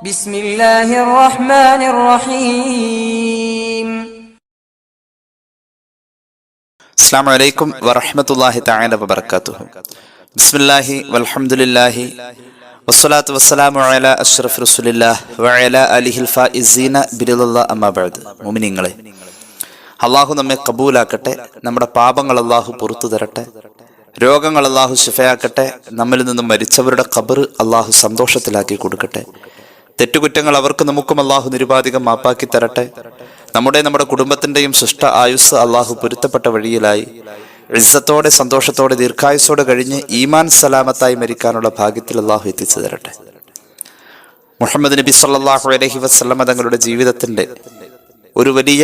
ബിസ്മില്ലാഹിർ റഹ്മാനിർ റഹീം അസ്സാം വലൈക്കും വറഹമത്തല്ലാഹി താല വബർക്കാത്തു ബിസ്മില്ലാഹി വൽഹംദുലില്ലാഹി വസ്സലാത്തു വസ്സലാമു അല അഷ്റഫ് റസുലില്ലാഹ് വഅല അലിഹിൽ ഫായിസീന ബിരുദുല്ലാ അമ്മാബഅദ് മുഅ്മിനീങ്ങളെ അള്ളാഹു നമ്മെ കബൂലാക്കട്ടെ നമ്മുടെ പാപങ്ങൾ അള്ളാഹു പുറത്തു തരട്ടെ രോഗങ്ങൾ അള്ളാഹു ശിഫയാക്കട്ടെ നമ്മിൽ നിന്നും മരിച്ചവരുടെ ഖബർ അള്ളാഹു സന്തോഷത്തിലാക്കി കൊടുക്കട്ടെ. തെറ്റുകുറ്റങ്ങൾ അവർക്ക് നമുക്കും അള്ളാഹു നിരുപാധികം മാപ്പാക്കി തരട്ടെ. നമ്മുടെ നമ്മുടെ കുടുംബത്തിന്റെയും സൃഷ്ട ആയുസ് അള്ളാഹു പൊരുത്തപ്പെട്ട വഴിയിലായി. ഇസ്സത്തോടെ സന്തോഷത്തോടെ ദീർഘായുസോടെ കഴിഞ്ഞ് ഈമാൻ സലാമത്തായി മരിക്കാനുള്ള ഭാഗ്യത്തിൽ അള്ളാഹു എത്തിച്ചു തരട്ടെ. മുഹമ്മദ് നബി സല്ലാഹു അലഹി വസ്ലമ തങ്ങളുടെ ജീവിതത്തിന്റെ ഒരു വലിയ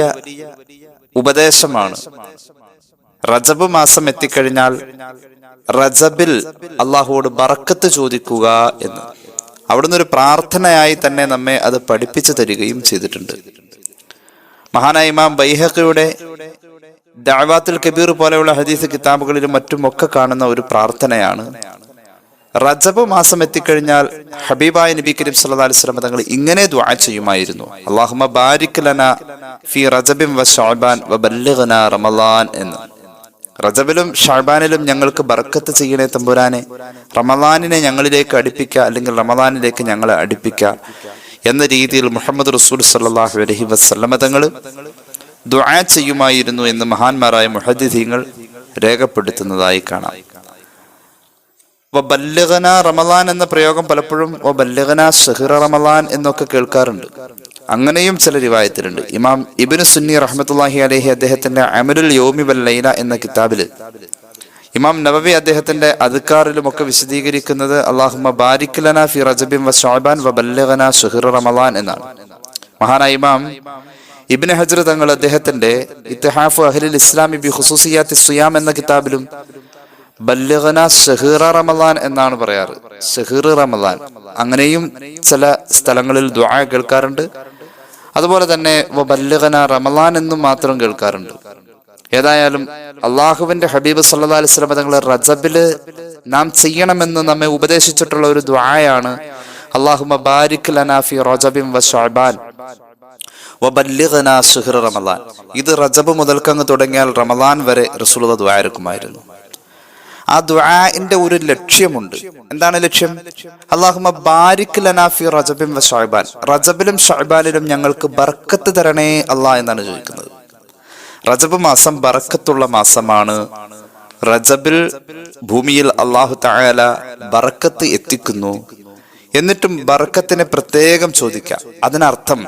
ഉപദേശമാണ്. റജബ് മാസം എത്തിക്കഴിഞ്ഞാൽ റജബിൽ അള്ളാഹുവോട് ബറക്കത്ത് ചോദിക്കുക എന്ന്. അവിടുന്ന് ഒരു പ്രാർത്ഥനയായി തന്നെ നമ്മെ അത് പഠിപ്പിച്ചു തരികയും ചെയ്തിട്ടുണ്ട്. മഹാനായ ഇമാം ബൈഹക്കയുടെ ദാവാത്തുൽ കബീർ പോലെയുള്ള ഹദീസ് കിതാബുകളിലും മറ്റുമൊക്കെ കാണുന്ന ഒരു പ്രാർത്ഥനയാണ്. റജബ് മാസം എത്തിക്കഴിഞ്ഞാൽ ഹബീബായ നബി കരീം അലൈഹി വസല്ലം തങ്ങൾ ഇങ്ങനെ ദുആ ചെയ്യുമായിരുന്നു. അല്ലാഹുമ്മ ബാരിക് ലന ഫി റജബിൻ വ ശഅബാൻ വ ബല്ലിഗ്നാ റമളാൻ എന്ന്. റജബിലും ഷാബാനിലും ഞങ്ങൾക്ക് ബർക്കത്ത് ചെയ്യണേ തമ്പുരാനെ. റമദാനിനെ ഞങ്ങളിലേക്ക് അടുപ്പിക്കുക അല്ലെങ്കിൽ റമദാനിലേക്ക് ഞങ്ങളെ അടുപ്പിക്കുക എന്ന രീതിയിൽ മുഹമ്മദ് റസൂൽ സല്ലാഹു അലഹി വസ്ല്ലമ തങ്ങൾ ദുആ ചെയ്യുമായിരുന്നു എന്ന് മഹാന്മാരായ മുഹദ്ദീങ്ങൾ രേഖപ്പെടുത്തുന്നതായി കാണാം. വബല്ലഗന റമദാൻ എന്ന പ്രയോഗം പലപ്പോഴും വബല്ലഗന ഷഹിറ റമദാൻ എന്നൊക്കെ കേൾക്കാറുണ്ട്. അങ്ങനെയും ചില റിവായത്തിലുണ്ട്. ഇമാം ഇബിന് സുന്നി റഹ്മത്തുല്ലാഹി അലഹി അദ്ദേഹത്തിന്റെ അമരുൽ യോമി ബല്ലൈല എന്ന കിതാബിൽ ഇമാം നബവി അദ്ദേഹത്തിന്റെ അദ്കാറിലും ഒക്കെ വിശദീകരിക്കുന്നത് അള്ളാഹുമ ബാരിക് ലന ഫി റജബിൻ വ വ ബല്ലഗന റമദാൻ എന്നാണ്. മഹാനായ ഇമാം ഇബ്നു ഹജ്ര തങ്ങൾ അദ്ദേഹത്തിന്റെ ഇത്തിഹാഫ് അഹ്ലിൽ ഇസ്ലാമി ബി ഖുസൂസിയാത്തി സുയാം എന്ന കിതാബിലും ബല്യഗന ഷഹീറ റമദാൻ എന്നാണ് പറയാറ്. സെഹീർ റമദാൻ. അങ്ങനെയും ചില സ്ഥലങ്ങളിൽ ദ്വാ കേൾക്കാറുണ്ട്. അതുപോലെ തന്നെ ബല്യഗന റമദാൻ എന്നും മാത്രം കേൾക്കാറുണ്ട്. ഏതായാലും അള്ളാഹുവിന്റെ ഹബീബ് സല്ലാ അലൈഹി സ്വലം തങ്ങളെ റജബിൽ നാം ചെയ്യണമെന്ന് നമ്മെ ഉപദേശിച്ചിട്ടുള്ള ഒരു ദ്വായാണ് അള്ളാഹുമ റജബിൻ വ റമദാൻ. ഇത് റജബ് മുതൽക്കങ്ങ് തുടങ്ങിയാൽ റമദാൻ വരെ റസൂലുള്ള ദ്വാരക്കുമായിരുന്നു ആ ദുആന്റെ ഒരു ലക്ഷ്യമുണ്ട്. എന്താണ് ലക്ഷ്യം? അള്ളാഹുമ ബാരിക് ലനാഫി റജബിൻ വ ഷഅബാൻ. റജബിലും ഷഅബാനിലും ഞങ്ങൾക്ക് ബർക്കത്ത് തരണേ അള്ളാഹ് എന്നാണ് ചോദിക്കുന്നത്. റജബ് മാസം ബർക്കത്തുള്ള മാസമാണ്. റജബിൽ ഭൂമിയിൽ അള്ളാഹു തആല ബറക്കത്ത് എത്തിക്കുന്നു. എന്നിട്ടും ബറക്കത്തിനെ പ്രത്യേകം ചോദിക്കാം. അതിനർത്ഥം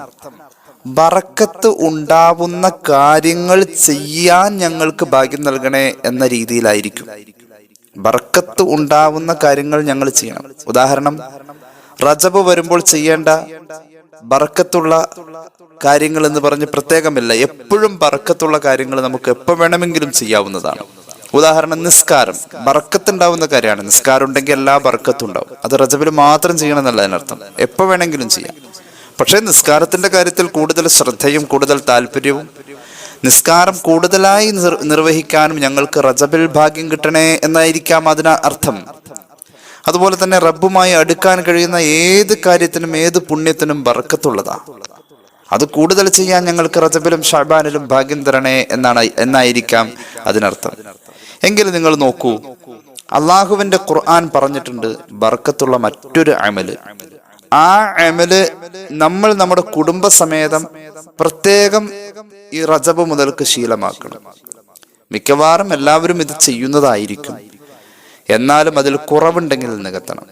ബറക്കത്ത് ഉണ്ടാവുന്ന കാര്യങ്ങൾ ചെയ്യാൻ ഞങ്ങൾക്ക് ഭാഗ്യം നൽകണേ എന്ന രീതിയിലായിരിക്കും. ബറക്കത്ത് ഉണ്ടാവുന്ന കാര്യങ്ങൾ ഞങ്ങൾ ചെയ്യണം. ഉദാഹരണം റജബ് വരുമ്പോൾ ചെയ്യേണ്ട ബർക്കത്തുള്ള കാര്യങ്ങൾ എന്ന് പറഞ്ഞ് പ്രത്യേകമില്ല എപ്പോഴും ബർക്കത്തുള്ള കാര്യങ്ങൾ നമുക്ക് എപ്പോൾ വേണമെങ്കിലും ചെയ്യാവുന്നതാണ്. ഉദാഹരണം നിസ്കാരം. ബർക്കത്തുണ്ടാവുന്ന കാര്യമാണ്. നിസ്കാരം ഉണ്ടെങ്കിൽ എല്ലാ ബർക്കത്തും ഉണ്ടാവും. അത് റജബിൽ മാത്രം ചെയ്യണം എന്നല്ല അതിനർത്ഥം. എപ്പോൾ വേണമെങ്കിലും ചെയ്യാം. പക്ഷേ നിസ്കാരത്തിന്റെ കാര്യത്തിൽ കൂടുതൽ ശ്രദ്ധയും കൂടുതൽ താല്പര്യവും നിസ്കാരം കൂടുതലായി നിർ നിർവഹിക്കാനും ഞങ്ങൾക്ക് റജബിൽ ഭാഗ്യം കിട്ടണേ എന്നായിരിക്കാം അതിന് അർത്ഥം. അതുപോലെ തന്നെ റബ്ബുമായി അടുക്കാൻ കഴിയുന്ന ഏത് കാര്യത്തിനും ഏത് പുണ്യത്തിനും വറക്കത്തുള്ളതാ അത് കൂടുതൽ ചെയ്യാൻ ഞങ്ങൾക്ക് റജബിലും ഷാബാനിലും ഭാഗ്യം തരണേ എന്നാണ് എന്നായിരിക്കാം അതിനർത്ഥം. എങ്കിലും നിങ്ങൾ നോക്കൂ അള്ളാഹുവിന്റെ ഖുർആൻ പറഞ്ഞിട്ടുണ്ട് ബർക്കത്തുള്ള മറ്റൊരു അമൽ. ആ അമൽ നമ്മൾ നമ്മുടെ കുടുംബസമേതം പ്രത്യേകം ഈ റജബ് മുതൽക്ക് ശീലമാക്കണം. മിക്കവാറും എല്ലാവരും ഇത് ചെയ്യുന്നതായിരിക്കും. എന്നാലും അതിൽ കുറവുണ്ടെങ്കിൽ നികത്തണം.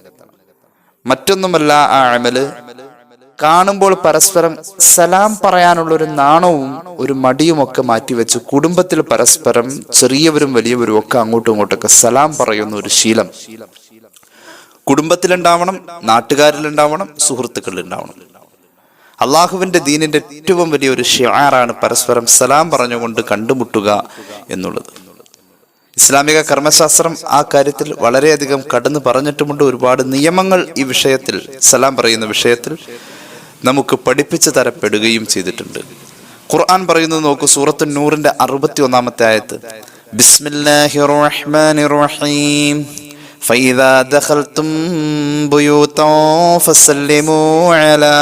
മറ്റൊന്നുമല്ല ആ അമൽ. കാണുമ്പോൾ പരസ്പരം സലാം പറയാനുള്ള ഒരു നാണവും ഒരു മടിയുമൊക്കെ മാറ്റിവെച്ച് കുടുംബത്തിൽ പരസ്പരം ചെറിയവരും വലിയവരും ഒക്കെ അങ്ങോട്ടും ഇങ്ങോട്ടൊക്കെ സലാം പറയുന്ന ഒരു ശീലം. കുടുംബത്തിലുണ്ടാവണം നാട്ടുകാരിലുണ്ടാവണം സുഹൃത്തുക്കളിലുണ്ടാവണം. അള്ളാഹുവിന്റെ ദീനിന്റെ ഏറ്റവും വലിയ ഒരു ഷിയാറാണ് പരസ്പരം സലാം പറഞ്ഞുകൊണ്ട് കണ്ടുമുട്ടുക എന്നുള്ളത്. ഇസ്ലാമിക കർമ്മശാസ്ത്രം ആ കാര്യത്തിൽ വളരെയധികം കടന്നു പറഞ്ഞിട്ടുമുണ്ട്. ഒരുപാട് നിയമങ്ങൾ ഈ വിഷയത്തിൽ സലാം പറയുന്ന വിഷയത്തിൽ നമുക്ക് പഠിപ്പിച്ചു തരപ്പെടുകയും ചെയ്തിട്ടുണ്ട്. ഖുർആൻ പറയുന്നത് നോക്കൂ സൂറത്ത് നൂറിന്റെ അറുപത്തി ഒന്നാമത്തെ ആയത്ത്. ബിസ്മില്ലാഹിർ റഹ്മാനിർ റഹീം. فإذا دخلتم بيوتا فسلموا على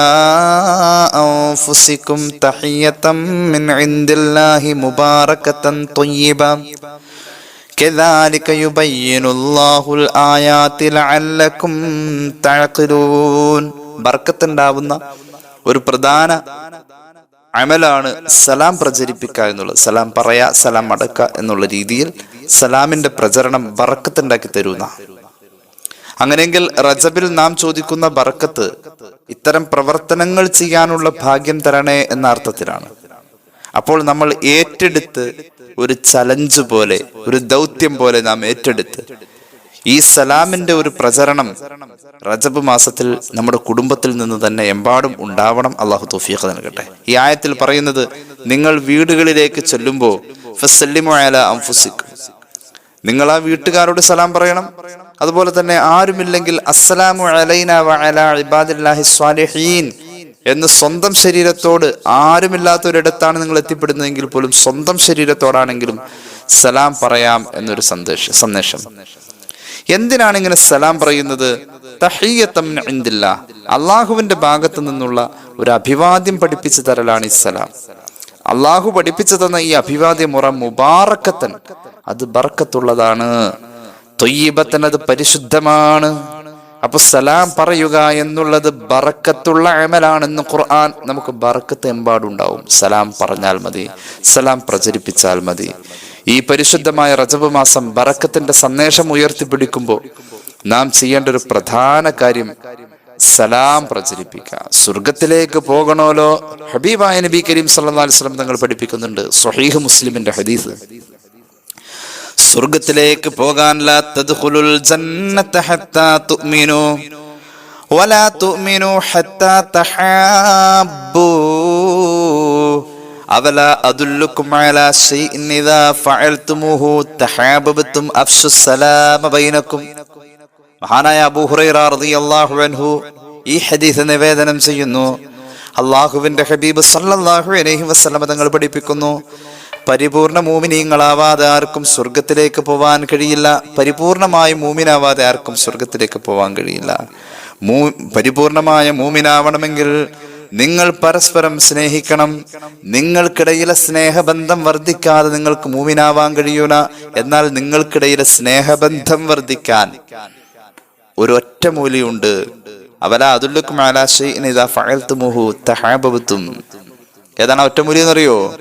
أنفسكم تحية من عند الله مباركة طيبة كذلك يبين الله الآيات لعلكم تعقلون بركة ഉണ്ടാവുന്ന ഒരു പ്രധാന അമലാണ് സലാം പ്രചരിപ്പിക്കുക എന്നുള്ളത്. സലാം പറയാ സലാം അടക്കുക എന്നുള്ള രീതിയിൽ സലാമിന്റെ പ്രചരണം ബറക്കത്തുണ്ടാക്കി തരുന്ന. അങ്ങനെയെങ്കിൽ റജബിൽ നാം ചോദിക്കുന്ന ബറക്കത്ത് ഇത്തരം പ്രവർത്തനങ്ങൾ ചെയ്യാനുള്ള ഭാഗ്യം തരണേ എന്ന അർത്ഥത്തിലാണ്. അപ്പോൾ നമ്മൾ ഏറ്റെടുത്ത് ഒരു ചലഞ്ച് പോലെ ഒരു ദൗത്യം പോലെ നാം ഏറ്റെടുത്ത് ഈ സലാമിന്റെ ഒരു പ്രചരണം റജബ് മാസത്തിൽ നമ്മുടെ കുടുംബത്തിൽ നിന്ന് തന്നെ എമ്പാടും ഉണ്ടാവണം. അള്ളാഹു തൗഫീഖ് നൽകട്ടെ. ഈ ആയത്തിൽ പറയുന്നത് നിങ്ങൾ വീടുകളിലേക്ക് ചെല്ലുമ്പോൾ നിങ്ങൾ ആ വീട്ടുകാരോട് സലാം പറയണം. അതുപോലെ തന്നെ ആരുമില്ലെങ്കിൽ അസ്സലാമു ഇബാദില്ലാഹി സ്വാലിഹീൻ എന്ന് സ്വന്തം ശരീരത്തോട് ആരുമില്ലാത്തൊരിടത്താണ് നിങ്ങൾ എത്തിപ്പെടുന്നതെങ്കിൽ പോലും സ്വന്തം ശരീരത്തോടാണെങ്കിലും സലാം പറയാം എന്നൊരു സന്ദേശം സന്ദേശം. എന്തിനാണ് ഇങ്ങനെ സലാം പറയുന്നത്? അള്ളാഹുവിന്റെ ഭാഗത്തു നിന്നുള്ള ഒരു അഭിവാദ്യം പഠിപ്പിച്ചു തരലാണ് ഈ സലാം. അള്ളാഹു പഠിപ്പിച്ചു തന്ന ഈ അഭിവാദ്യം മുറ മുബാറക്കത്തൻ. അത് ബർക്കത്തുള്ളതാണ് തൊയ്യബത്തൻ അത് പരിശുദ്ധമാണ്. അപ്പൊ സലാം പറയുക എന്നുള്ളത് ബറക്കത്തുള്ള അമലാണെന്ന് ഖുർആൻ നമുക്ക് ബറക്കത്ത് എമ്പാടുണ്ടാവും സലാം പറഞ്ഞാൽ മതി. സലാം പ്രചരിപ്പിച്ചാൽ മതി. ഈ പരിശുദ്ധമായ റജബ് മാസം ബറക്കത്തിന്റെ സന്ദേശം ഉയർത്തിപ്പിടിക്കുമ്പോൾ നാം ചെയ്യേണ്ട ഒരു പ്രധാന കാര്യം സലാം പ്രചരിപ്പിക്കുക. സ്വർഗത്തിലേക്ക് പോകണമല്ലോ. ഹബീബായ നബി കരീം അലൈഹി വസല്ലം തങ്ങൾ പഠിപ്പിക്കുന്നുണ്ട് സ്വഹീഹ് മുസ്ലിമിന്റെ ഹദീസ്. സ്വർഗത്തിലേക്ക് പോകാൻ അവല അഫ്ശു സലാമ മഹാനായ അബൂ ഹുറൈറ റളിയല്ലാഹു അൻഹു ഈ ഹദീസ് നിവേദനം ചെയ്യുന്നു. അള്ളാഹുവിന്റെ ഹബീബ് സല്ലല്ലാഹു അലൈഹി വസ്ലമ തങ്ങൾ പഠിപ്പിക്കുന്നു. പരിപൂർണ മൂമിനീങ്ങളാവാതെ ആർക്കും സ്വർഗത്തിലേക്ക് പോവാൻ കഴിയില്ല. പരിപൂർണമായ മൂമിനാവാതെ ആർക്കും സ്വർഗത്തിലേക്ക് പോവാൻ കഴിയില്ല. മൂ പരിപൂർണമായ മൂമിനാവണമെങ്കിൽ നിങ്ങൾ പരസ്പരം സ്നേഹിക്കണം. നിങ്ങൾക്കിടയിലെ സ്നേഹബന്ധം വർദ്ധിക്കാതെ നിങ്ങൾക്ക് മൂമിനാവാൻ കഴിയൂല. എന്നാൽ നിങ്ങൾക്കിടയിലെ സ്നേഹബന്ധം വർദ്ധിക്കാൻ ഒരു ഒറ്റ മൂലിയുണ്ട്. അവല അതുല്ലുക്കും തഹാബത്തും ഏതാണ് ഒറ്റമൂലി എന്നറിയോ?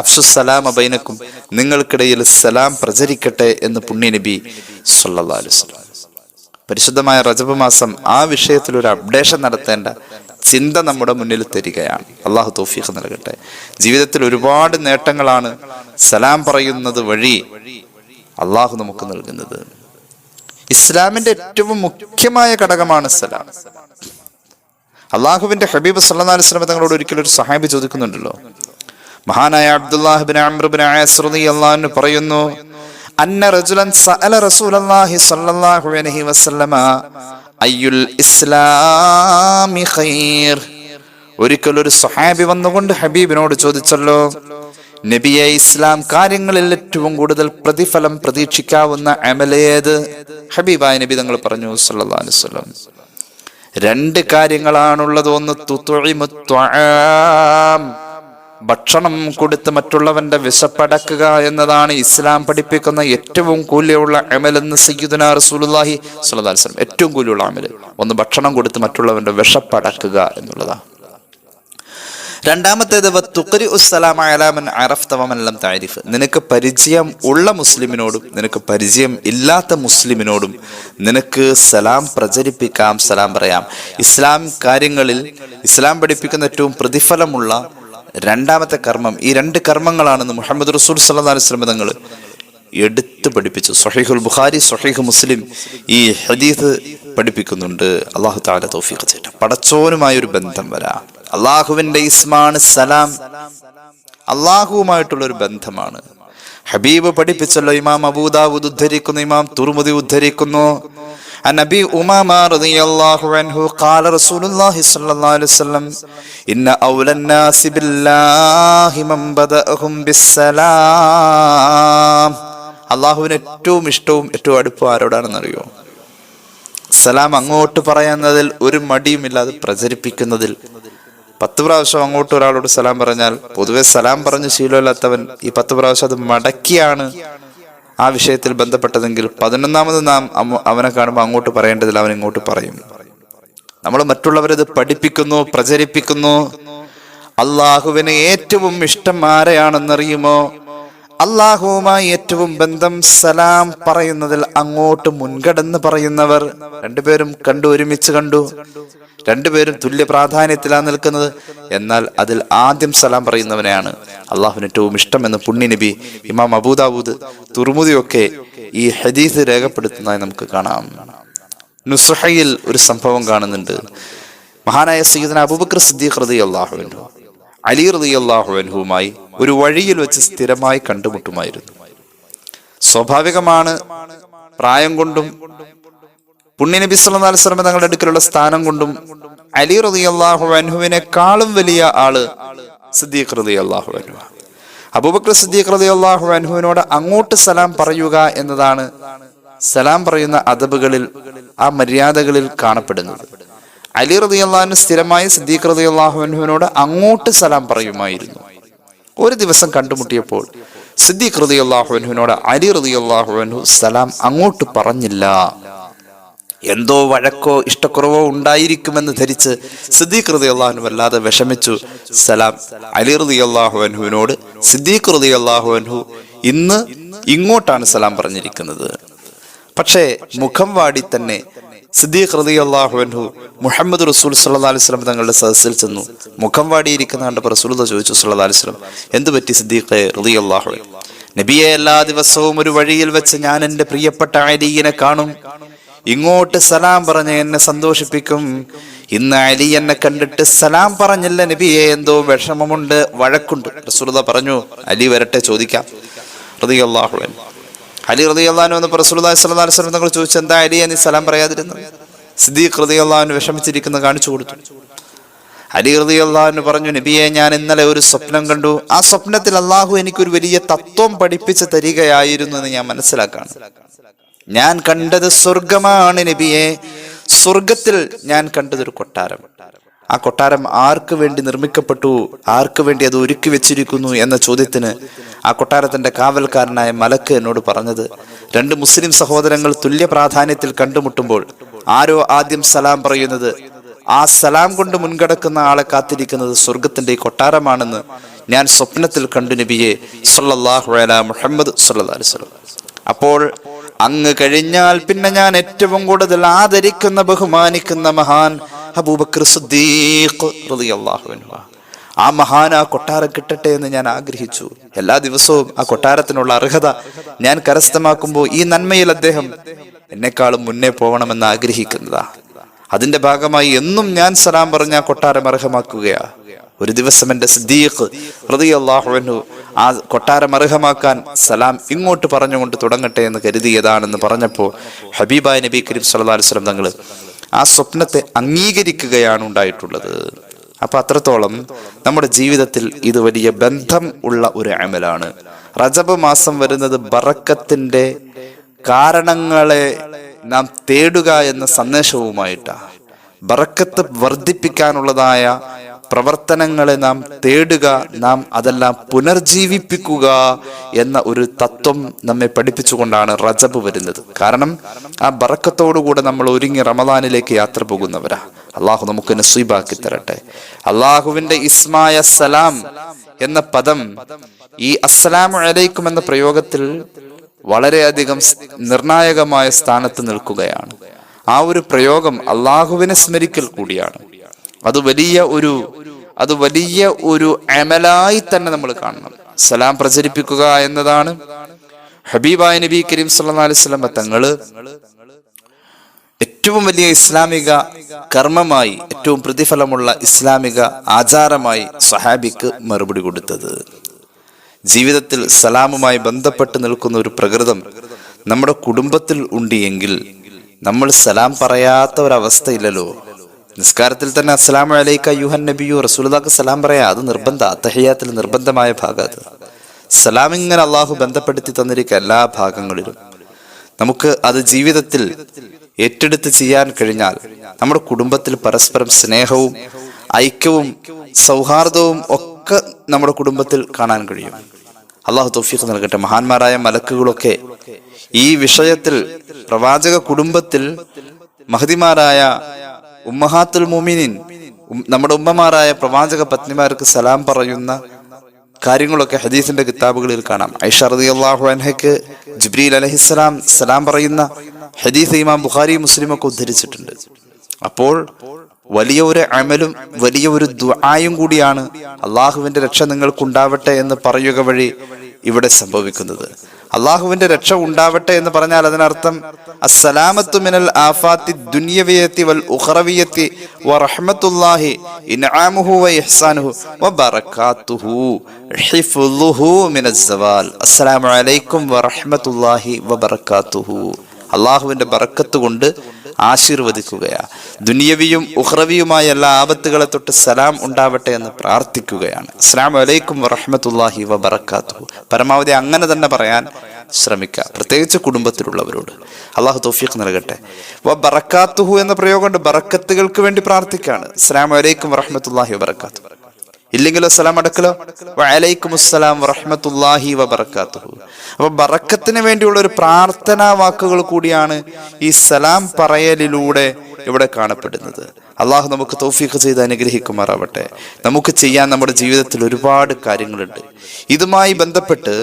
അഫ്സുസലാം അബൈനക്കും നിങ്ങൾക്കിടയിൽ സലാം പ്രചരിക്കട്ടെ എന്ന് പുണ്യ നബി സല്ലാ അലൈഹി വസല്ലം. പരിശുദ്ധമായ റജബ് മാസം ആ വിഷയത്തിൽ ഒരു അപ്ഡേഷൻ നടത്തേണ്ട ചിന്ത നമ്മുടെ മുന്നിൽ തരികയാണ്. അള്ളാഹു തോഫീഖ് നൽകട്ടെ. ജീവിതത്തിൽ ഒരുപാട് നേട്ടങ്ങളാണ് സലാം പറയുന്നത് വഴി അള്ളാഹു നമുക്ക് നൽകുന്നത്. ഇസ്ലാമിന്റെ ഏറ്റവും മുഖ്യമായ ഘടകമാണ് സലാം. അള്ളാഹുവിന്റെ ഹബീബ് സല്ലാ അലൈഹി വസല്ലം തങ്ങളോട് ഒരിക്കലും ഒരു സഹാബി ചോദിക്കുന്നുണ്ടല്ലോ. മഹാനായ അബ്ദുല്ലാഹിബിൻ അമ്രബിൻ റളിയല്ലാഹു പറയുന്നു അന്ന റജുലൻ സഅല റസൂലല്ലാഹി സ്വല്ലല്ലാഹു അലൈഹി വസല്ലമ അയ്യുൽ ഇസ്ലാമി ഖൈർ. ഒരിക്കൽ ഒരു സ്വഹാബി വന്നുകൊണ്ട് ഹബീബിനോട് ചോദിച്ചല്ലോ നബിയെ ഇസ്ലാം കാര്യങ്ങളിൽ ഏറ്റവും കൂടുതൽ പ്രതിഫലം പ്രതീക്ഷിക്കാവുന്ന അമലേത് ഹബീബായ നബി തങ്ങൾ പറഞ്ഞു സല്ലല്ലാഹു അലൈഹി വസല്ലം. രണ്ട് കാര്യങ്ങളാണുള്ളത്. ഒന്ന് തുതുഇമു ത്വആം ഭക്ഷണം കൊടുത്ത് മറ്റുള്ളവന്റെ വിശപ്പടക്കുക എന്നതാണ് ഇസ്ലാം പഠിപ്പിക്കുന്ന ഏറ്റവും കൂല്യമുള്ള അമലെന്ന് സയ്യിദുന അലൈഹി വസല്ലം ഏറ്റവും കൂല്യമുള്ള അമൽ. ഒന്ന് ഭക്ഷണം കൊടുത്ത് മറ്റുള്ളവന്റെ വിശപ്പടക്കുക എന്നുള്ളതാണ്. രണ്ടാമത്തേത് തുക്കരി ഉസ്സലാം അലാമൻ അറഫ്ത വമൻ ലം താരിഫ് നിനക്ക് പരിചയം ഉള്ള മുസ്ലിമിനോടും നിനക്ക് പരിചയം ഇല്ലാത്ത മുസ്ലിമിനോടും നിനക്ക് സലാം പ്രചരിപ്പിക്കാം സലാം പറയാം. ഇസ്ലാം കാര്യങ്ങളിൽ ഇസ്ലാം പഠിപ്പിക്കുന്ന ഏറ്റവും പ്രതിഫലമുള്ള രണ്ടാമത്തെ കർമ്മം ഈ രണ്ട് കർമ്മങ്ങളാണെന്ന് മുഹമ്മദ് റസൂൽ സല്ലല്ലാഹു അലൈഹി വസല്ലം തങ്ങൾ എടുത്തു പഠിപ്പിച്ചു. സൊഹീഖുൽ ബുഖാരി സൊഹീഖ് മുസ്ലിം ഈ ഹദീസ് പഠിപ്പിക്കുന്നുണ്ട്. അള്ളാഹു താല തൗഫീഖ് ചെയ്യട്ടെ ഒരു ബന്ധം വരാ. അള്ളാഹുവിന്റെ ഇസ്മാണ് സലാം. അള്ളാഹുവുമായിട്ടുള്ള ഒരു ബന്ധമാണ്. ഹബീബ് പഠിപ്പിച്ചല്ലോ ഇമാം അബൂദാവൂദ് ഉദ്ധരിക്കുന്നു ഇമാം തുർമുദി ഉദ്ധരിക്കുന്നു. عن ابي امامه رضي الله عنه قال رسول الله صلى الله عليه وسلم ان اولى الناس بالله من بداهم بالسلام അള്ളാഹുവിന് ഏറ്റവും ഇഷ്ടവും ഏറ്റവും അടുപ്പവും ആരോടാണെന്നറിയോ സലാം അങ്ങോട്ട് പറയുന്നതിൽ ഒരു മടിയുമില്ലാതെ പ്രചരിപ്പിക്കുന്നതിൽ പത്ത് പ്രാവശ്യം അങ്ങോട്ട് ഒരാളോട് സലാം പറഞ്ഞാൽ പൊതുവെ സലാം പറഞ്ഞ് ശീലമില്ലാത്തവൻ ഈ പത്ത് പ്രാവശ്യം അത് മടക്കിയാണ് ആ വിഷയത്തിൽ ബന്ധപ്പെട്ടതെങ്കിൽ പതിനൊന്നാമത് നാം അവനെ കാണുമ്പോൾ അങ്ങോട്ട് പറയേണ്ടതിൽ അവൻ ഇങ്ങോട്ട് പറയും. നമ്മൾ മറ്റുള്ളവരത് പഠിപ്പിക്കുന്നു പ്രചരിപ്പിക്കുന്നു. അള്ളാഹുവിന് ഏറ്റവും ഇഷ്ടം ആരെയാണെന്നറിയുമോ? അള്ളാഹുവുമായി ഏറ്റവും ബന്ധം സലാം പറയുന്നതിൽ അങ്ങോട്ട് മുൻകടന്ന് പറയുന്നവർ രണ്ടുപേരും കണ്ടു ഒരുമിച്ച് കണ്ടു. രണ്ടുപേരും തുല്യ പ്രാധാന്യത്തിലാണ് നിൽക്കുന്നത്. എന്നാൽ അതിൽ ആദ്യം സലാം പറയുന്നവനെയാണ് അള്ളാഹുവിന് ഏറ്റവും ഇഷ്ടമെന്ന് പുണ്യ നബി ഇമാം അബൂദാബൂദ് തുർമുദിയൊക്കെ ഈ ഹദീസ് രേഖപ്പെടുത്തുന്നതായി നമുക്ക് കാണാം. നുസുഹയിൽ ഒരു സംഭവം കാണുന്നുണ്ട്. മഹാനായ സയ്യിദന അബൂബക്കർ സിദ്ദീഖ് റതി അള്ളാഹുവിനു അലി റളിയല്ലാഹു അൻഹുവുമായി ഒരു വഴിയിൽ വെച്ച് സ്ഥിരമായി കണ്ടുമുട്ടുമായിരുന്നു. സ്വാഭാവികമാണ് പ്രായം കൊണ്ടും പുണ്യനബി നബി അലൈഹി വസല്ലം തങ്ങളുടെ അടുക്കലുള്ള സ്ഥാനം കൊണ്ടും അലി റളിയല്ലാഹു അൻഹുവിനെക്കാളും വലിയ ആൾ സിദ്ദീഖ് അള്ളാഹു അൻഹു അബൂബക്കർ സിദ്ദീഖ് അള്ളാഹു അൻഹുവിനോട് അങ്ങോട്ട് സലാം പറയുക എന്നതാണ് സലാം പറയുന്ന അദബുകളിൽ ആ മര്യാദകളിൽ കാണപ്പെടുന്നത്. അലി റതി അള്ളാഹുവിന് സ്ഥിരമായി സിദ്ദീഖ് റതി അള്ളാഹു അൻഹുവിനോട് അങ്ങോട്ട് സലാം പറയുമായിരുന്നു. ഒരു ദിവസം കണ്ടുമുട്ടിയപ്പോൾ സിദ്ദീഖ് റതി അള്ളാഹു അൻഹുവിനോട് അലി റതി അള്ളാഹു അൻഹു സലാം അങ്ങോട്ട് പറഞ്ഞില്ല. എന്തോ വഴക്കോ ഇഷ്ടക്കുറവോ ഉണ്ടായിരിക്കുമെന്ന് ധരിച്ച് സിദ്ദീഖ് റതി വല്ലാതെ വിഷമിച്ചു. സലാം അലി റതി അള്ളാഹു സിദ്ദീഖ് റതി അള്ളാഹു അൻഹു ഇന്ന് ഇങ്ങോട്ടാണ് സലാം പറഞ്ഞിരിക്കുന്നത്. പക്ഷേ മുഖം വാടി തന്നെ സിദ്ദീഖ് റതി അള്ളാഹു അൻഹു മുഹമ്മദ് റസൂൽ സല്ലാ അലൈഹി സ്വലം തങ്ങളുടെ സദസ്സിൽ ചെന്നു. മുഖം വാടിയിരിക്കുന്ന കണ്ടപ്പോൾ റസൂൽ ചോദിച്ചു സല്ലാ അലൈഹി സ്വലം എന്ത് പറ്റി സിദ്ദീഖ്? റതി അള്ളാഹു നബിയെ എല്ലാ ദിവസവും ഒരു വഴിയിൽ വെച്ച് ഞാൻ എന്റെ പ്രിയപ്പെട്ട അലീനെ കാണും. ഇങ്ങോട്ട് സലാം പറഞ്ഞ് എന്നെ സന്തോഷിപ്പിക്കും. ഇന്ന് അലി എന്നെ കണ്ടിട്ട് സലാം പറഞ്ഞില്ല നബിയെ എന്തോ വിഷമമുണ്ട് വഴക്കുണ്ട്. റസൂലത പറഞ്ഞു അലി വരട്ടെ ചോദിക്കാം. റളിയല്ലാഹു അൻഹു. അലി എന്ന് റസൂലുള്ളാഹി സ്വല്ലല്ലാഹു അലൈഹി വസല്ലം തങ്ങൾ ചോദിച്ചു എന്താ അലി? നീ സലാം പറയാതിരുന്നു സിദ്ദീഖ് റളിയല്ലാഹു വിഷമിച്ചിരിക്കുന്നത് കാണിച്ചു കൊടുത്തു. അലി റളിയല്ലാഹു പറഞ്ഞു നബിയെ ഞാൻ ഇന്നലെ ഒരു സ്വപ്നം കണ്ടു. ആ സ്വപ്നത്തിൽ അള്ളാഹു എനിക്കൊരു വലിയ തത്വം പഠിപ്പിച്ച് തരികയായിരുന്നു എന്ന് ഞാൻ മനസ്സിലാക്കാണ്. ഞാൻ കണ്ടത് സ്വർഗമാണ് നബിയെ. സ്വർഗത്തിൽ ഞാൻ കണ്ടതൊരു കൊട്ടാരം. ആ കൊട്ടാരം ആർക്ക് വേണ്ടി നിർമ്മിക്കപ്പെട്ടു? ആർക്ക് വേണ്ടി അത് ഒരുക്കി വെച്ചിരിക്കുന്നു എന്ന ചോദ്യത്തിന് ആ കൊട്ടാരത്തിന്റെ കാവൽക്കാരനായ മലക്ക് എന്നോട് പറഞ്ഞത് രണ്ട് മുസ്ലിം സഹോദരങ്ങൾ തുല്യ പ്രാധാന്യത്തിൽ കണ്ടുമുട്ടുമ്പോൾ ആരോ ആദ്യം സലാം പറയുന്നത് ആ സലാം കൊണ്ട് മുൻകടക്കുന്ന ആളെ കാത്തിരിക്കുന്നത് സ്വർഗത്തിന്റെ കൊട്ടാരമാണെന്ന് ഞാൻ സ്വപ്നത്തിൽ കണ്ടു നബിയെ മുഹമ്മദ് അപ്പോൾ അങ്ങ് കഴിഞ്ഞാൽ പിന്നെ ഞാൻ ഏറ്റവും കൂടുതൽ ആദരിക്കുന്ന ബഹുമാനിക്കുന്ന മഹാൻ അബൂബക്കർ സിദ്ദീഖ് ആ മഹാൻ ആ കൊട്ടാരം കിട്ടട്ടെ എന്ന് ഞാൻ ആഗ്രഹിച്ചു. എല്ലാ ദിവസവും ആ കൊട്ടാരത്തിനുള്ള അർഹത ഞാൻ കരസ്ഥമാക്കുമ്പോൾ ഈ നന്മയിൽ അദ്ദേഹം എന്നെക്കാളും മുന്നേ പോകണമെന്ന് ആഗ്രഹിക്കുന്നതാ. അതിന്റെ ഭാഗമായി എന്നും ഞാൻ സലാം പറഞ്ഞ കൊട്ടാരം അർഹമാക്കുകയാ. ഒരു ദിവസം എന്റെ സിദ്ദീഖ് ഹൃദയല്ലാഹുവിനു ആ കൊട്ടാരം അർഹമാക്കാൻ സലാം ഇങ്ങോട്ട് പറഞ്ഞുകൊണ്ട് തുടങ്ങട്ടെ എന്ന് കരുതിയതാണെന്ന് പറഞ്ഞപ്പോൾ ഹബീബായ നബി കരീം സല്ലാ അലൈഹി വസല്ലം തങ്ങൾ ആ സ്വപ്നത്തെ അംഗീകരിക്കുകയാണ് ഉണ്ടായിട്ടുള്ളത്. അപ്പൊ അത്രത്തോളം നമ്മുടെ ജീവിതത്തിൽ ഇത് വലിയ ബന്ധം ഉള്ള ഒരു അമലാണ്. റജബ് മാസം വരുന്നത് ബറക്കത്തിന്റെ കാരണങ്ങളെ നാം തേടുക എന്ന സന്ദേശവുമായിട്ടാണ് ബറക്കത്ത് വർദ്ധിപ്പിക്കാനുള്ളതായ പ്രവർത്തനങ്ങളെ നാം തേടുക നാം അതെല്ലാം പുനർജീവിപ്പിക്കുക എന്ന ഒരു തത്വം നമ്മെ പഠിപ്പിച്ചുകൊണ്ടാണ് റജബ് വരുന്നത്. കാരണം ആ ബറക്കത്തോടുകൂടെ നമ്മൾ ഒരുങ്ങി റമദാനിലേക്ക് യാത്ര പോകുന്നവരാ. അള്ളാഹു നമുക്ക് നസീബാക്കി തരട്ടെ. അള്ളാഹുവിന്റെ ഇസ്മായ സലാം എന്ന പദം ഈ അസ്സലാമു അലൈക്കും എന്ന പ്രയോഗത്തിൽ വളരെയധികം നിർണായകമായ സ്ഥാനത്ത് നിൽക്കുകയാണ്. ആ ഒരു പ്രയോഗം അള്ളാഹുവിനെ സ്മരിക്കൽ കൂടിയാണ്. അത് വലിയ ഒരു അത് വലിയ ഒരു അമലായി തന്നെ നമ്മൾ കാണണം. സലാം പ്രചരിപ്പിക്കുക എന്നതാണ്. ഹബീബായ നബി കരീം സല്ലാ അലൈഹി വസല്ലം തങ്ങൾ ഏറ്റവും വലിയ ഇസ്ലാമിക കർമ്മമായി ഏറ്റവും പ്രതിഫലമുള്ള ഇസ്ലാമിക ആചാരമായി സഹാബിക്ക് മറുപടി കൊടുത്തത്. ജീവിതത്തിൽ സലാമുമായി ബന്ധപ്പെട്ട് നിൽക്കുന്ന ഒരു പ്രകൃതം നമ്മുടെ കുടുംബത്തിൽ ഉണ്ട് എങ്കിൽ നമ്മൾ സലാം പറയാത്ത ഒരവസ്ഥയില്ലല്ലോ. നിസ്കാരത്തിൽ തന്നെ അസ്സലാമു അലൈക്ക യുഹൻ നബിയു റസൂലുദാക്ക് സലാം പറയാ അത് നിർബന്ധ അത്തഹയ്യാത്തിൽ നിർബന്ധമായ ഭാഗം അത് സലാം ഇങ്ങനെ അള്ളാഹു ബന്ധപ്പെടുത്തി തന്നിരിക്കുക എല്ലാ ഭാഗങ്ങളിലും. നമുക്ക് അത് ജീവിതത്തിൽ ഏറ്റെടുത്ത് ചെയ്യാൻ കഴിഞ്ഞാൽ നമ്മുടെ കുടുംബത്തിൽ പരസ്പരം സ്നേഹവും ഐക്യവും സൗഹാർദ്ദവും ഒക്കെ നമ്മുടെ കുടുംബത്തിൽ കാണാൻ കഴിയും. അള്ളാഹു തൗഫീഖ് നൽകട്ടെ. മഹാന്മാരായ മലക്കുകളൊക്കെ ഈ വിഷയത്തിൽ പ്രവാചക കുടുംബത്തിൽ മഹതിമാരായ ഉമ്മഹാത്തുൽ മുമിനിൻ നമ്മുടെ ഉമ്മമാരായ പ്രവാചക പത്നിമാർക്ക് സലാം പറയുന്ന കാര്യങ്ങളൊക്കെ ഹദീസിന്റെ കിതാബുകളിൽ കാണാം. ഐഷ റളിയല്ലാഹു അൻഹയ്ക്ക് ജിബ്രീൽ അലഹിസ്സലാം സലാം പറയുന്ന ഹദീസ് ഇമാം ബുഖാരി മുസ്ലിം ഒക്കെ ഉദ്ധരിച്ചിട്ടുണ്ട്. അപ്പോൾ വലിയ ഒരു അമലും വലിയ ഒരു ദുആയും കൂടിയാണ് അള്ളാഹുവിന്റെ രക്ഷ നിങ്ങൾക്കുണ്ടാവട്ടെ എന്ന് പറയുക വഴി ഇവിടെ സംഭവിക്കുന്നത്. അള്ളാഹുവിന്റെ രക്ഷ ഉണ്ടാവട്ടെ എന്ന് പറഞ്ഞാൽ അതിനർത്ഥം അസ്സലാമത്തു മിനൽ ആഫാത്തി ദുനിയവിയത്തി വൽ ഉഖറവിയത്തി വറഹ്മത്തുല്ലാഹി ഇൻആമുഹു വ ഇഹ്സാനുഹു വ ബറകാതുഹു ഹിഫ്ളുഹു മിനസ്സവാൽ അസ്സലാമു അലൈക്കും വറഹ്മത്തുല്ലാഹി വ ബറകാതുഹു അള്ളാഹുവിന്റെ ബറക്കത്ത് കൊണ്ട് ആശീർവദിക്കുകയാ ദുനിയവിയും ഉഹ്റവിയുമായ എല്ലാ ആപത്തുകളെ തൊട്ട് സലാം ഉണ്ടാവട്ടെ എന്ന് പ്രാർത്ഥിക്കുകയാണ്. അസ്ലാം വലൈക്കും വറഹമത്തല്ലാഹി വബർക്കാത്തു പരമാവധി അങ്ങനെ തന്നെ പറയാൻ ശ്രമിക്കുക. പ്രത്യേകിച്ച് കുടുംബത്തിലുള്ളവരോട്. അള്ളാഹു തൗഫീഖ് നൽകട്ടെ. വ ബറക്കാത്തുഹു എന്ന പ്രയോഗമുണ്ട് ബറക്കത്തുകൾക്ക് വേണ്ടി പ്രാർത്ഥിക്കുകയാണ്. അസ്ലാം വലൈക്കും വറഹമത്തല്ലാഹി വബർക്കാത്തു ഇല്ലെങ്കിലോ സലാം അടക്കലോ വലൈക്കും അസ്സലാം വറഹമത്തല്ലാഹി വബറകാതുഹു. അപ്പൊ ബറക്കത്തിന് വേണ്ടിയുള്ള ഒരു പ്രാർത്ഥനാ വാക്കുകൾ കൂടിയാണ് ഈ സലാം പറയലിലൂടെ ഇവിടെ കാണപ്പെടുന്നത്. അള്ളാഹു നമുക്ക് തോഫീഖ് ചെയ്ത് അനുഗ്രഹിക്കുമാറാവട്ടെ. നമുക്ക് ചെയ്യാൻ നമ്മുടെ ജീവിതത്തിൽ ഒരുപാട് കാര്യങ്ങളുണ്ട്. ഇതുമായി ബന്ധപ്പെട്ട്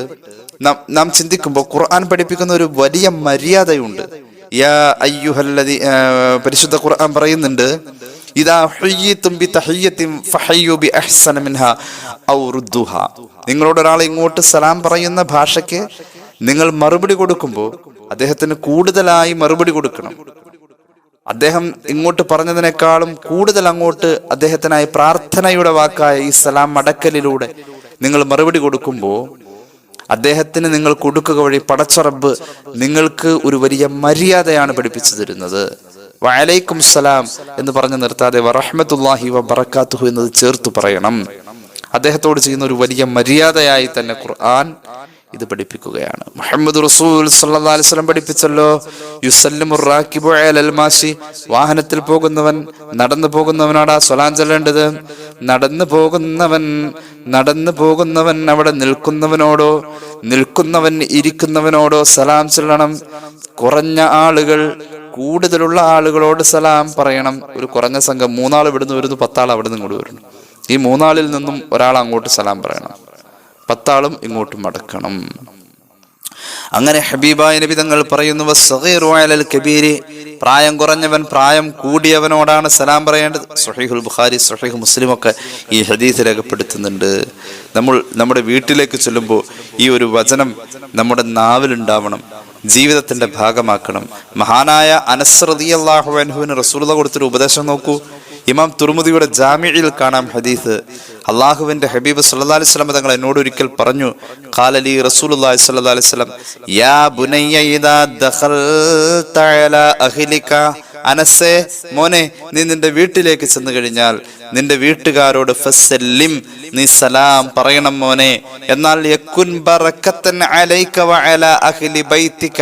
നാം ചിന്തിക്കുമ്പോൾ ഖുർആൻ പഠിപ്പിക്കുന്ന ഒരു വലിയ മര്യാദയുണ്ട്. യാ അയ്യുഹല്ലദി പരിശുദ്ധ ഖുർആൻ പറയുന്നുണ്ട് ബി ബി അഹ്സന ഔ നിങ്ങളോട് ഒരാൾ ഇങ്ങോട്ട് സലാം പറയുന്ന ഭാഷയ്ക്ക് നിങ്ങൾ മറുപടി കൊടുക്കുമ്പോൾ അദ്ദേഹത്തിന് കൂടുതലായി മറുപടി കൊടുക്കണം. അദ്ദേഹം ഇങ്ങോട്ട് പറഞ്ഞതിനേക്കാളും കൂടുതൽ അങ്ങോട്ട് അദ്ദേഹത്തിനായി പ്രാർത്ഥനയുടെ വാക്കായ ഈ സലാം മടക്കലിലൂടെ നിങ്ങൾ മറുപടി കൊടുക്കുമ്പോൾ അദ്ദേഹത്തിന് നിങ്ങൾ കൊടുക്കുക വഴി പടച്ചറബ് നിങ്ങൾക്ക് ഒരു വലിയ മര്യാദയാണ് പഠിപ്പിച്ചു തരുന്നത്. വഅലൈക്കും സലാം എന്ന് പറഞ്ഞ് നിർത്താതെ വറഹ്മത്തുള്ളാഹി വ ബറക്കാത്തുഹു എന്നത് ചേർത്ത് പറയണം. അദ്ദേഹത്തോട് ചെയ്യുന്ന ഒരു വലിയ മര്യാദയായി തന്നെ ഖുർആൻ ഇത് പഠിപ്പിക്കുകയാണ്. മുഹമ്മദ് റസൂൽ സല്ലാസ്ലം പഠിപ്പിച്ചല്ലോ യുസല്ലിമു റാക്കിബു അലൽ മാശി വാഹനത്തിൽ പോകുന്നവൻ നടന്നു പോകുന്നവനാടാ സ്വലാം ചെല്ലേണ്ടത്? നടന്നു പോകുന്നവൻ നടന്നു പോകുന്നവൻ അവിടെ നിൽക്കുന്നവനോടോ നിൽക്കുന്നവൻ ഇരിക്കുന്നവനോടോ സലാം ചെല്ലണം. കുറഞ്ഞ ആളുകൾ കൂടുതലുള്ള ആളുകളോട് സലാം പറയണം. ഒരു കുറഞ്ഞ സംഘം മൂന്നാൾ ഇവിടുന്ന് വരുന്നു പത്താൾ അവിടെ നിന്ന് ഇങ്ങോട്ട് വരുന്നു. ഈ മൂന്നാളിൽ നിന്നും ഒരാൾ അങ്ങോട്ട് സലാം പറയണം. പത്താളും ഇങ്ങോട്ട് മടക്കണം. അങ്ങനെ ഹബീബായ നബി തങ്ങൾ പറയുന്നു "വസ്സഗീറു അലൽ കബീരി. പ്രായം കുറഞ്ഞവൻ പ്രായം കൂടിയവനോടാണ് സലാം പറയേണ്ടത്. സുഹൈഹുൽ ബുഖാരി സുഹൈഹു മുസ്ലിം ഒക്കെ ഈ ഹദീസ് രേഖപ്പെടുത്തുന്നുണ്ട്. നമ്മൾ നമ്മുടെ വീട്ടിലേക്ക് ചെല്ലുമ്പോൾ ഈ ഒരു വചനം നമ്മുടെ നാവിലുണ്ടാവണം. ജീവിതത്തിന്റെ ഭാഗമാക്കണം. മഹാനായ അനസ് റളിയല്ലാഹു അൻഹുവിന് കൊടുത്തൊരു ഉപദേശം നോക്കൂ. ഇമാം തുർമുദിയുടെ ജാമ്യയിൽ കാണാം ഹദീസ്. അള്ളാഹുവിന്റെ ഹബീബ് സല്ലാ അലൈഹി വസല്ലം തങ്ങൾ എന്നോട് ഒരിക്കൽ പറഞ്ഞു ഖാലലി റസൂലുള്ളാഹി സ്വല്ലല്ലാഹു അലൈഹി വസല്ലം യാ ബുനയ്യ ഇദാ ദഖൽത അഹ്ലിക അനസേ മോനെ നീ നിന്റെ വീട്ടിലേക്ക് ചെന്ന് കഴിഞ്ഞാൽ നിന്റെ വീട്ടുകാരോട് ഫസല്ലിം നീ സലാം പറയണം മോനെ. എന്നാൽ യക്കുൻ ബറക്കത്തൻ അലൈക വഅല അഹ്ലി ബൈതിക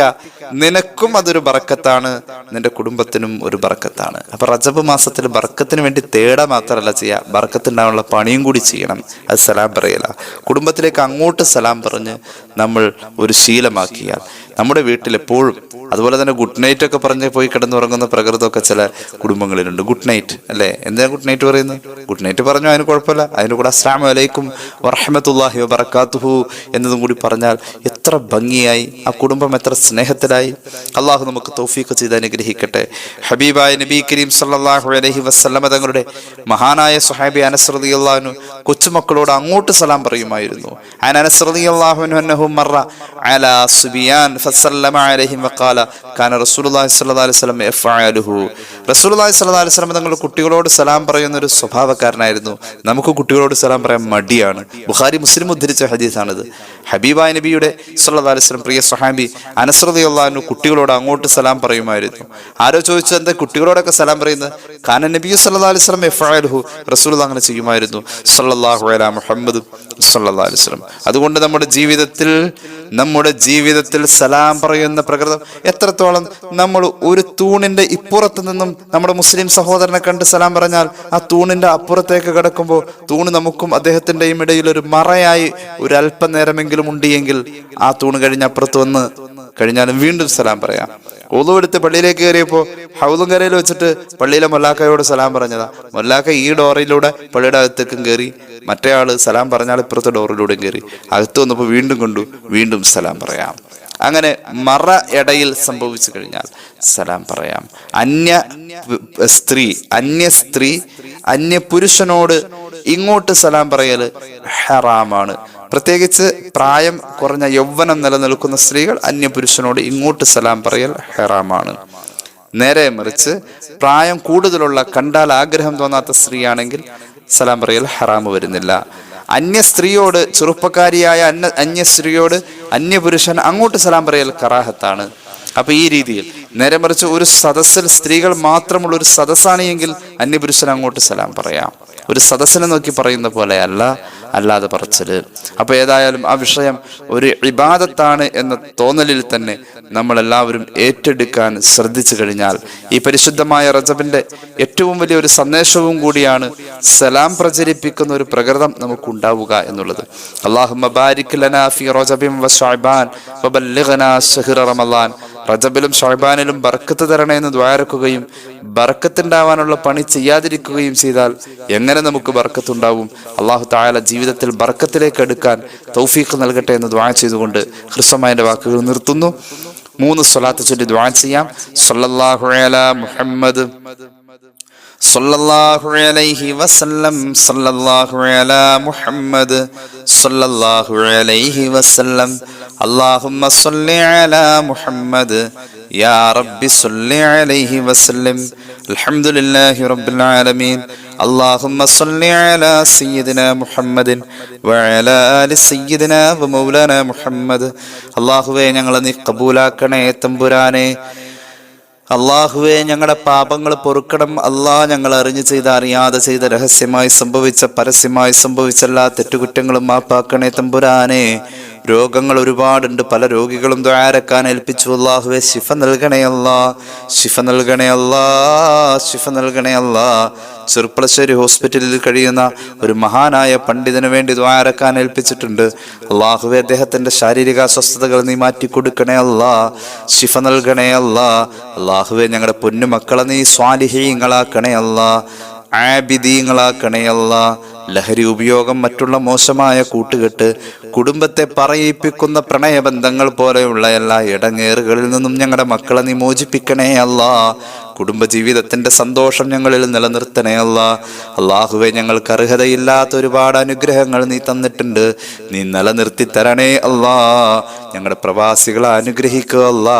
നിനക്കും അതൊരു ബറക്കത്താണ് നിന്റെ കുടുംബത്തിനും ഒരു ബറക്കത്താണ്. അപ്പൊ റജബ് മാസത്തിൽ ബറക്കത്തിന് വേണ്ടി തേടാ മാത്രമല്ല ചെയ്യുക ബറക്കത്തുണ്ടാവാനുള്ള പണിയും കൂടി ചെയ്യണം. അത് സലാം പറയല. കുടുംബത്തിലേക്ക് അങ്ങോട്ട് സലാം പറഞ്ഞ് നമ്മൾ ഒരു ശീലമാക്കിയാൽ നമ്മുടെ വീട്ടിൽ എപ്പോഴും അതുപോലെ തന്നെ ഗുഡ് നൈറ്റ് ഒക്കെ പറഞ്ഞ് പോയി കിടന്നുറങ്ങുന്ന പ്രകൃതമൊക്കെ ചില കുടുംബങ്ങളിലുണ്ട്. ഗുഡ് നൈറ്റ് അല്ലേ? എന്താ ഗുഡ് നൈറ്റ് പറയുന്നത്? ഗുഡ് നൈറ്റ് പറഞ്ഞു അതിന് കുഴപ്പമില്ല. അതിന് കൂടെ അസ്ലാം വലൈക്കും വറഹമത്തുല്ലാഹി വബർക്കാത്തുഹു എന്നതും കൂടി പറഞ്ഞാൽ എത്ര ഭംഗിയായി ആ കുടുംബം എത്ര സ്നേഹത്തിലായി. അള്ളാഹു നമുക്ക് തൗഫീഖ് ചെയ്ത് അനുഗ്രഹിക്കട്ടെ. ഹബീബായ നബി കരീം സല്ലാഹു അലഹി വസ്ലമ തങ്ങളുടെ മഹാനായ സുഹാബി അനസ്രതി റളിയല്ലാഹു കൊച്ചുമക്കളോട് അങ്ങോട്ട് സലാം പറയുമായിരുന്നു. അനസ്രതി അൻഹു അന്നഹു അലാ സുബിയാൻ ഫസല്ലമ അലൈഹിം വഖാല കാന റസൂലുള്ളാഹി സ്വല്ലല്ലാഹു അലൈഹി വസല്ലം യഫഅലുഹു റസൂലുള്ളാഹി സ്വല്ലല്ലാഹു അലൈഹി വസല്ലം തങ്ങൾ കുട്ടികളോട് സലാം പറയുന്ന ഒരു സ്വഭാവക്കാരനായിരുന്നു. നമുക്ക് കുട്ടികളോട് സലാം പറയാൻ മടിയാണ്. ബുഖാരി മുസ്ലിം ഉദ്ധരിച്ച ഹദീസാണിത്. ഹബീബായ നബിയുടെ സല്ലല്ലാഹു അലൈഹി വസല്ലം പ്രിയ സഹാബി അനസ്രതയുള്ള കുട്ടികളോട് അങ്ങോട്ട് സലാം പറയുമായിരുന്നു. ആരോ ചോദിച്ചത് എന്താ കുട്ടികളോടൊക്കെ സലാം പറയുന്നത്? കാന നബി സല്ലല്ലാഹു അലൈഹി വസല്ലം യഫഅലുഹു റസൂൽ അങ്ങനെ ചെയ്യുമായിരുന്നു. സല്ലാഹു അല മുഹമ്മദ് സല്ലാ അലൈഹി വസല്ലം. അതുകൊണ്ട് നമ്മുടെ ജീവിതത്തിൽ നമ്മുടെ ജീവിതത്തിൽ സലാം പറയുന്ന പ്രകൃതം എത്രത്തോളം നമ്മൾ ഒരു തൂണിന്റെ ഇപ്പുറത്ത് നിന്നും നമ്മുടെ മുസ്ലിം സഹോദരനെ കണ്ട് സലാം പറഞ്ഞാൽ ആ തൂണിന്റെ അപ്പുറത്തേക്ക് കിടക്കുമ്പോൾ തൂണ് നമുക്കും അദ്ദേഹത്തിന്റെയും ഇടയിൽ ഒരു മറയായി ഒരു അല്പനേരമെങ്കിലും ഉണ്ടിയെങ്കിൽ ആ തൂണ് കഴിഞ്ഞ് അപ്പുറത്ത് വന്ന് കഴിഞ്ഞാലും വീണ്ടും സലാം പറയാം. എടുത്ത് പള്ളിയിലേക്ക് കയറിയപ്പോൾ ഹൗദും കരയിൽ വെച്ചിട്ട് പള്ളിയിലെ മൊല്ലാക്കയോട് സലാം പറഞ്ഞതാ. മൊല്ലാക്ക ഈ ഡോറിലൂടെ പള്ളിയുടെ അകത്തേക്കും കയറി മറ്റേ ആൾ സലാം പറഞ്ഞാൽ ഇപ്പുറത്തെ ഡോറിലൂടെയും കയറി അകത്ത് വന്നപ്പോൾ വീണ്ടും കൊണ്ടു വീണ്ടും സലാം പറയാം. അങ്ങനെ മറ ഇടയിൽ സംഭവിച്ചു കഴിഞ്ഞാൽ സലാം പറയാം. അന്യ സ്ത്രീ അന്യ സ്ത്രീ അന്യ പുരുഷനോട് ഇങ്ങോട്ട് സലാം പറയൽ ഹറാമാണ്. പ്രത്യേകിച്ച് പ്രായം കുറഞ്ഞ യൗവനം നിലനിൽക്കുന്ന സ്ത്രീകൾ അന്യപുരുഷനോട് ഇങ്ങോട്ട് സലാം പറയൽ ഹറാമാണ്. നേരെ മറിച്ച് പ്രായം കൂടുതലുള്ള കണ്ടാൽ ആഗ്രഹം തോന്നാത്ത സ്ത്രീയാണെങ്കിൽ സലാം പറയൽ ഹറാമ് വരുന്നില്ല. അന്യ സ്ത്രീയോട് ചെറുപ്പക്കാരിയായ അന്യ അന്യ സ്ത്രീയോട് അന്യപുരുഷൻ അങ്ങോട്ട് സലാം പറയൽ കറാഹത്താണ്. അപ്പൊ ഈ രീതിയിൽ നേരെ മറിച്ച് ഒരു സദസ്സിൽ സ്ത്രീകൾ മാത്രമുള്ള ഒരു സദസ്സാണ് എങ്കിൽ അന്യപുരുഷൻ അങ്ങോട്ട് സലാം പറയാം. ഒരു സദസ്സിനെ നോക്കി പറയുന്ന പോലെ അല്ല അല്ലാതെ പറച്ചൽ. അപ്പൊ ഏതായാലും ആ വിഷയം ഒരു ഇബാദത്താണ് എന്ന തോന്നലിൽ തന്നെ നമ്മൾ എല്ലാവരും ഏറ്റെടുക്കാൻ ശ്രദ്ധിച്ചു കഴിഞ്ഞാൽ ഈ പരിശുദ്ധമായ റജബിന്റെ ഏറ്റവും വലിയ ഒരു സന്ദേശവും കൂടിയാണ് സലാം പ്രചരിപ്പിക്കുന്ന ഒരു പ്രകൃതം നമുക്ക് ഉണ്ടാവുക എന്നുള്ളത് അള്ളാഹു റജബിലും ഷൊഹബാനിലും ബർക്കത്ത് തരണേ എന്ന് ദ്വാരക്കുകയും ബർക്കത്തുണ്ടാവാനുള്ള പണി ചെയ്യാതിരിക്കുകയും ചെയ്താൽ എങ്ങനെ നമുക്ക് ബർക്കത്തുണ്ടാവും? അള്ളാഹു താല ജീവിതത്തിൽ ബർക്കത്തിലേക്ക് എടുക്കാൻ തൗഫീഖ് നൽകട്ടെ എന്ന് ദ്വാ ചെയ്തുകൊണ്ട് ഹൃസ്വമായന്റെ വാക്കുകൾ നിർത്തുന്നു. മൂന്ന് സ്വലാത്ത് ചൊല്ലി ദ്വാ ചെയ്യാം. സല്ലല്ലാഹു അല മുഹമ്മദ് സല്ലല്ലാഹു അലൈഹി വസല്ലം സല്ലല്ലാഹു അല മുഹമ്മദ് സല്ലല്ലാഹു അലൈഹി വസല്ലം. اللهم صل على محمد يا رب صل عليه وسلم الحمد لله رب العالمين اللهم صل على سيدنا محمد وعلى آل سيدنا ومولانا محمد അള്ളാഹുവേ ഞങ്ങളെ നീ കബൂലാക്കണേ തമ്പുരാനെ അള്ളാഹുവെ ഞങ്ങളുടെ പാപങ്ങൾ പൊറുക്കണം അള്ളാഹ് ഞങ്ങൾ അറിഞ്ഞു ചെയ്ത അറിയാതെ ചെയ്ത രഹസ്യമായി സംഭവിച്ച പരസ്യമായി സംഭവിച്ച എല്ലാ തെറ്റുകുറ്റങ്ങളും മാപ്പാക്കണേ തമ്പുരാനെ രോഗങ്ങൾ ഒരുപാടുണ്ട്. പല രോഗികളും ദ്വാരക്കാൻ ഏൽപ്പിച്ചു. അള്ളാഹുവെ ശിഫ നൽകണേ ശിഫ നൽകണേ ശിഫ നൽകണേ ചെറുപ്പളശ്ശേരി ഹോസ്പിറ്റലിൽ കഴിയുന്ന ഒരു മഹാനായ പണ്ഡിതന് വേണ്ടി ദ്വാരക്കാൻ ഏൽപ്പിച്ചിട്ടുണ്ട്. അള്ളാഹുവെ അദ്ദേഹത്തിന്റെ ശാരീരിക അസ്വസ്ഥതകൾ നീ മാറ്റി കൊടുക്കണേ അല്ലാ ശിഫ നൽകണേ അള്ളാഹുവെ ഞങ്ങളുടെ പൊന്നു മക്കളെ നീ സ്വാലിഹീങ്ങളാക്കണേ അല്ലാ ആബിദീങ്ങളാക്കണേ അല്ലാ ലഹരി ഉപയോഗം മറ്റുള്ള മോശമായ കൂട്ടുകെട്ട് കുടുംബത്തെ പറയിപ്പിക്കുന്ന പ്രണയബന്ധങ്ങൾ പോലെയുള്ള എല്ലാ ഇടങ്ങേറുകളിൽ നിന്നും ഞങ്ങളുടെ മക്കളെ നീ മോചിപ്പിക്കണേ അല്ലാ കുടുംബജീവിതത്തിന്റെ സന്തോഷം ഞങ്ങളിൽ നിലനിർത്തണേ അല്ല. അള്ളാഹുവെ ഞങ്ങൾക്ക് അർഹതയില്ലാത്ത ഒരുപാട് അനുഗ്രഹങ്ങൾ നീ തന്നിട്ടുണ്ട്. നീ നിലനിർത്തി തരണേ അല്ലാ. ഞങ്ങളുടെ പ്രവാസികളെ അനുഗ്രഹിക്കുക അല്ല.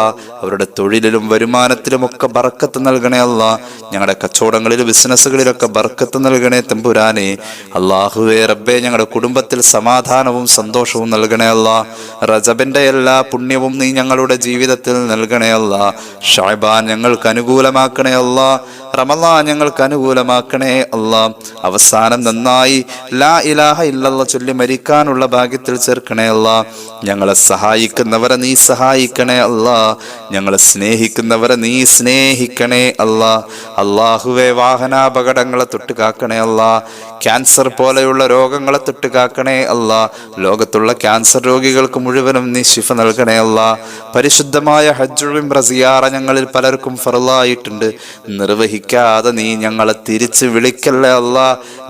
അവരുടെ തൊഴിലിലും വരുമാനത്തിലും ഒക്കെ ബർക്കത്ത് നൽകണേ അല്ല. ഞങ്ങളുടെ കച്ചവടങ്ങളിലും ബിസിനസ്സുകളിലൊക്കെ ബർക്കത്ത് നൽകണേ തമ്പുരാനെ. അള്ളാഹുവെ റബ്ബെ ഞങ്ങളുടെ കുടുംബത്തിൽ സമാധാനവും സന്തോഷവും നൽകണേ അല്ല. റജബിന്റെ എല്ലാ പുണ്യവും നീ ഞങ്ങളുടെ ജീവിതത്തിൽ നൽകണേ അല്ല. ഷായ്ബാൻ ഞങ്ങൾക്ക് അനുകൂലമാക്കണേ അല്ല റമലാ ഞങ്ങൾക്ക് അനുകൂലമാക്കണേ അള്ളാ അവസാനം നന്നായി ലാ ഇലാഹ ഇല്ലല്ല ചൊല്ലി മരിക്കാനുള്ള ഭാഗ്യത്തിൽ ചേർക്കണേ അല്ല. ഞങ്ങളെ സഹായിക്കുന്നവരെ നീ സഹായിക്കണേ അല്ല. ഞങ്ങളെ സ്നേഹിക്കുന്നവരെ നീ സ്നേഹിക്കണേ അല്ല. അള്ളാഹുവെ വാഹനാപകടങ്ങളെ തൊട്ട് കാക്കണേ അല്ല. ക്യാൻസർ പോലെയുള്ള രോഗങ്ങളെ തൊട്ട് കാക്കണേ അല്ല. ലോകത്തുള്ള ക്യാൻസർ രോഗികൾക്ക് മുഴുവനും നീ ശിഫ നൽകണേ അല്ല. പരിശുദ്ധമായ ഹജ്ജും റസിയാറ ഞങ്ങളിൽ പലർക്കും ഫറലായിട്ടുണ്ട് നിർവഹിക്കാതെ നീ ഞങ്ങളെ തിരിച്ച് വിളിക്കല്ലേ അല്ല?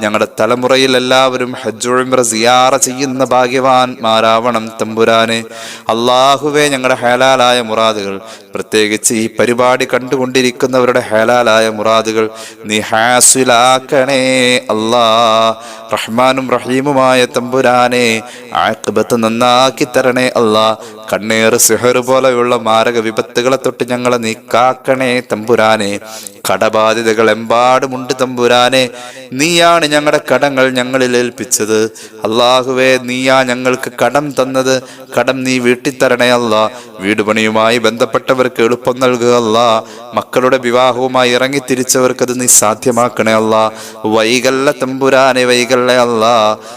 ഞങ്ങളുടെ തലമുറയിൽ എല്ലാവരും ഹജ്ജുഴിമ്ര സിയാറ ചെയ്യുന്ന ഭാഗ്യവാന്മാരാവണം തമ്പുരാനെ. അള്ളാഹുവെ ഞങ്ങളുടെ ഹേലാലായ മുറാദുകൾ. പ്രത്യേകിച്ച് ഈ പരിപാടി കണ്ടുകൊണ്ടിരിക്കുന്നവരുടെ ഹേലാലായ മുറാദുകൾ നീ ഹാസുലാക്കണേ അല്ലാ. റഹ്മാനും റഹീമുമായ തമ്പുരാനെ ആക്കുബത്ത് നന്നാക്കി തരണേ അല്ലാ. കണ്ണേർ സിഹർ പോലെയുള്ള മാരക വിപത്തുകളെ തൊട്ട് ഞങ്ങളെ നീ കാക്കണേ തമ്പുരാനെ കടബാധിതകൾ എമ്പാടുമുണ്ട് തമ്പുരാനെ. നീയാണ് ഞങ്ങളുടെ കടങ്ങൾ ഞങ്ങളിൽ ഏൽപ്പിച്ചത്. അള്ളാഹുവേ നീയാ ഞങ്ങൾക്ക് കടം തന്നത്. കടം നീ വീട്ടിത്തരണേ അല്ല. വീട് പണിയുമായി ബന്ധപ്പെട്ടവർക്ക് എളുപ്പം നൽകുക അല്ല. മക്കളുടെ വിവാഹവുമായി ഇറങ്ങി തിരിച്ചവർക്ക് അത് നീ സാധ്യമാക്കണേ അല്ല. വൈകല്ല തമ്പുരാനെ വൈകല്ല അല്ല.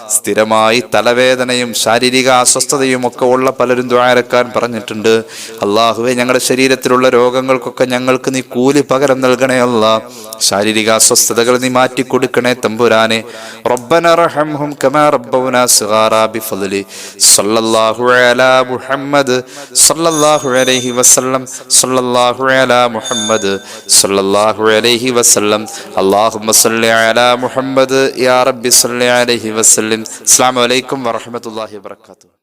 സ്ഥിരമായി തലവേദനയും ശാരീരിക അസ്വസ്ഥതയും ഒക്കെ ഉള്ള പലരും ദ്വാരക്കാൻ പറഞ്ഞിട്ടുണ്ട്. അള്ളാഹുവെ ഞങ്ങളുടെ ശരീരത്തിലുള്ള രോഗങ്ങൾക്കൊക്കെ ഞങ്ങൾക്ക് നീ കൂലി പകരം നൽകണേ അല്ല. ശാരീരിക അസ്വസ്ഥതകൾ നീ മാറ്റി കൊടുക്കണേ തമ്പുരാനെ. റബ്ബന റഹംഹും കമാ റബ്ബൗനാ സിഗാറാ ബിഫദ്ലി. സല്ലല്ലാഹു അലാ മുഹമ്മദ്. സല്ലല്ലാഹു അലൈഹി വസല്ലം. സല്ലല്ലാഹു അലാ മുഹമ്മദ്. സല്ലല്ലാഹു അലൈഹി വസല്ലം. അല്ലാഹുമ്മ സല്ലി അലാ മുഹമ്മദ്. യാ റബ്ബി സല്ലി അലൈഹി വസല്ലം. അസ്സലാമു അലൈക്കും വറഹ്മത്തുള്ളാഹി വബറകാതുഹു.